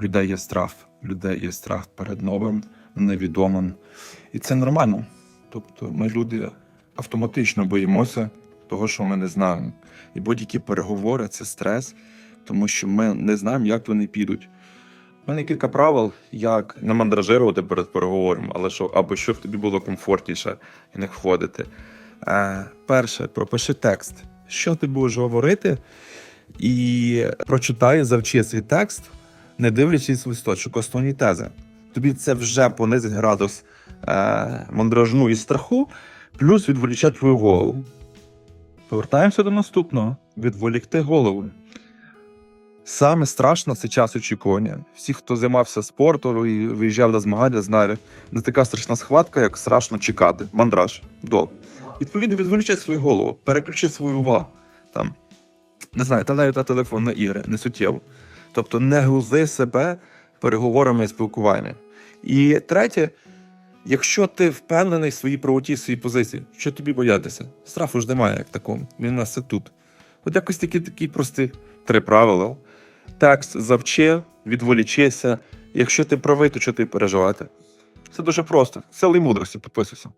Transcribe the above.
Людей є страх. Людей є страх перед новим, невідомим. І це нормально. Тобто ми люди автоматично боїмося того, що ми не знаємо. І будь-які переговори це стрес, тому що ми не знаємо, як вони підуть. У мене кілька правил, як не мандражирувати перед переговором, але що, аби щоб тобі було комфортніше і не входити. Е, перше, пропиши текст, що ти будеш говорити, і прочитай, завчи цей текст, не дивлячись листочок основні тези. Тобі це вже понизить градус е, мандражну і страху, плюс відволічать твою голову. Повертаємося до наступного: відволікти голову. Саме страшно це час очікування. Всі, хто займався спортом і виїжджав на змагання, знають, не така страшна схватка, як страшно чекати. Мандраж. Довго. Відповідно, відволічай свою голову, переключи свою увагу. Там, не знаю, та навіть на телефон на ігри, не суттєво. Тобто не грузи себе переговорами і спілкуванням. І третє, якщо ти впевнений в своїй правоті, в своїй позиції, що тобі боятися? Страху ж немає як такому. Він у нас це тут. От якось такі такі прості три правила. Текст завчи, відволічися. Якщо ти правий, то що ти переживати? Це дуже просто. Сили мудрості підписуйся.